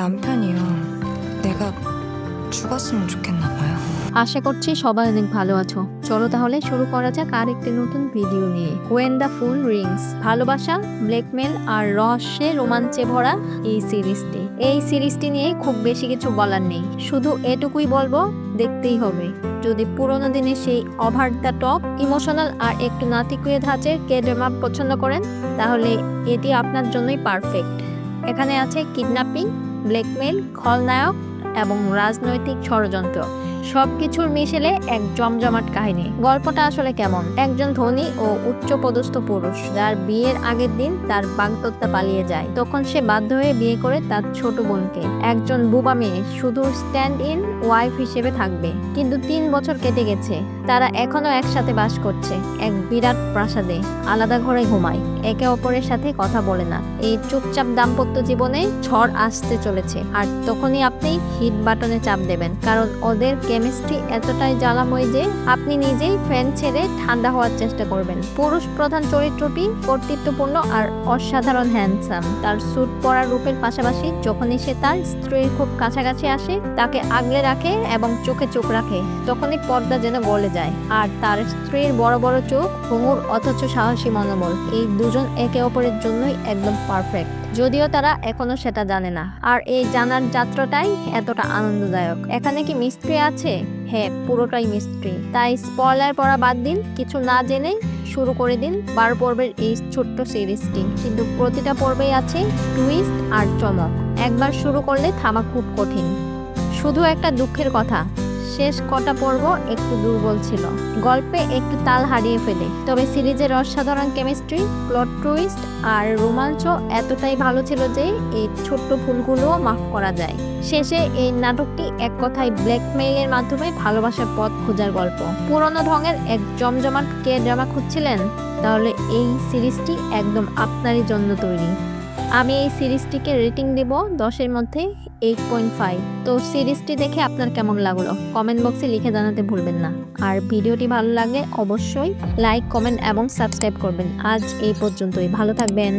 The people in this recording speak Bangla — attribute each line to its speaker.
Speaker 1: 남편이요. 내가 죽었으면 좋겠나 봐요.
Speaker 2: আশা করছি সবাই অনেক ভালো আছো চলো তাহলে শুরু করা যাক আর একটি নতুন ভিডিও নিয়ে ওয়েন দ্য ফুল রিংস ভালোবাসা ব্ল্যাকমেল আর রহস্যে রোমাঞ্চে ভরা এই সিরিজটি এই সিরিজটি নিয়ে খুব বেশি কিছু বলার নেই শুধু এটুকুই বলবো দেখতেই হবে যদি পুরোনো দিনে সেই ওভার দ্য টপ ইমোশনাল আর একটু নাতিকুয়ে ধাঁচের কে ড্রামা পছন্দ করেন তাহলে এটি আপনার জন্যই পারফেক্ট এখানে আছে কিডন্যাপিং ব্ল্যাকমেল খলনায়ক এবং রাজনৈতিক ষড়যন্ত্র। সবকিছুর মিশেলে এক জমজমাট কাহিনী। গল্পটা আসলে কেমন? একজন ধনী ও উচ্চপদস্থ পুরুষ, যার বিয়ের আগের দিন তার বাগদত্তা পালিয়ে যায়। তখন সে বাধ্য হয়ে বিয়ে করে তার ছোট বোনকে। একজন বুবা মেয়ে, শুধু স্ট্যান্ড ইন ওয়াইফ হিসেবে থাকবে। কিন্তু তিন বছর কেটে গেছে। তারা এখনও একসাথে বাস করছে। এক বিরাট প্রাসাদে আলাদা ঘরে ঘুমায়। একে অপরের সাথে কথা বলে না। এই চুপচাপ দাম্পত্য জীবনে ঝড় আসতে চলেছে। আর তখনই আপনি হিট বাটনে চাপ দেবেন। কারণ ওদের কেমিস্ট্রি এতটাই জ্বালাময় যে আপনি নিজেই ফ্যান ছেড়ে ঠান্ডা হওয়ার চেষ্টা করবেন। পুরুষ প্রধান চরিত্রটি কর্তৃত্বপূর্ণ আর অসাধারণ হ্যান্ডসাম। তার স্যুট পরা রূপের পাশাপাশি যখনই সে তার স্ত্রীর খুব কাছাকাছি আসে, তাকে আগলে রাখে এবং চোখে চোখ রাখে, তখনই পর্দা যেন গলে যায়। আর তার স্ত্রীর বড় বড় চোখ, ঘুঙুর অথচ সাহসী মনোবল। এই দুজন একে অপরের জন্যই একদম পারফেক্ট যদিও তারা এখনও সেটা জানে না। আর এই জানার যাত্রাটাই এতটা আনন্দদায়ক। এখানে কি মিস্ত্রি আছে? হ্যাঁ পুরোটাই মিস্ত্রি। তাই স্পয়লার পড়া বাদ দিন, কিছু না জেনেই শুরু করে দিন বারো পর্বের এই ছোট্ট সিরিজটি। কিন্তু প্রতিটা পর্বেই আছে টুইস্ট আর চমক। একবার শুরু করলে থামা খুব কঠিন। শুধু একটা দুঃখের কথা শেষ কটা পর্ব একটু দুর্বল ছিল। গল্পে একটু তাল হারিয়ে ফেলে। তবে সিরিজের অসাধারণ কেমিস্ট্রি, প্লট টুইস্ট আর রোমাঞ্চ এতটাই ভালো ছিল যে এই ছোট্ট ভুলগুলোও মাফ করা যায়। শেষে এই নাটকটি এক কথায় ব্ল্যাকমেইলের মাধ্যমে ভালোবাসার পথ খোঁজার গল্প। পুরনো ঢঙের এক জমজমাট কে ড্রামা খুঁজছিলেন? তাহলে এই সিরিজটি একদম আপনারই জন্য তৈরি। আমি এই সিরিজটিকে রেটিং দেব দশের মধ্যে এইট পয়েন্ট ফাইভ তো সিরিজটি দেখে আপনার কেমন লাগল? কমেন্ট বক্সে লিখে জানাতে ভুলবেন না। আর ভিডিওটি ভালো লাগলে অবশ্যই লাইক কমেন্ট এবং সাবস্ক্রাইব করবেন। আজ এই পর্যন্তই। ভালো থাকবেন।